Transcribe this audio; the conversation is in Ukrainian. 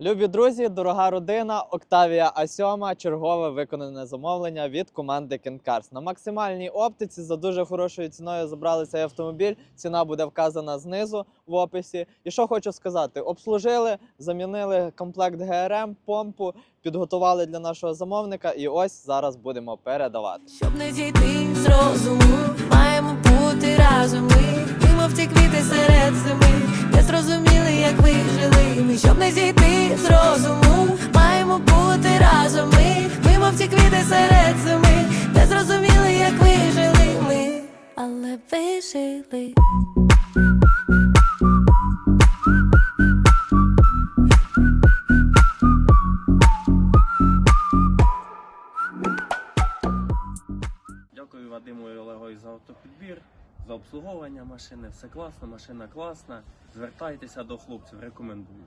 Любі друзі, дорога родина, Octavia A7, чергове виконане замовлення від команди Кенкарс. На максимальній оптиці за дуже хорошою ціною забрали цей автомобіль. Ціна буде вказана знизу в описі. І що хочу сказати: обслужили, замінили комплект ГРМ, помпу, підготували для нашого замовника. І ось зараз будемо передавати. Щоб не дійти з розуму, щоб не зійти з розуму, маємо бути разом ми, мимо в ці квіти серед зими, не зрозуміли, як ви жили ми, але ви жили. Дякую Вадиму і за автопідбір, за обслуговування машини. Все класно, машина класна. Звертайтеся до хлопців, рекомендую.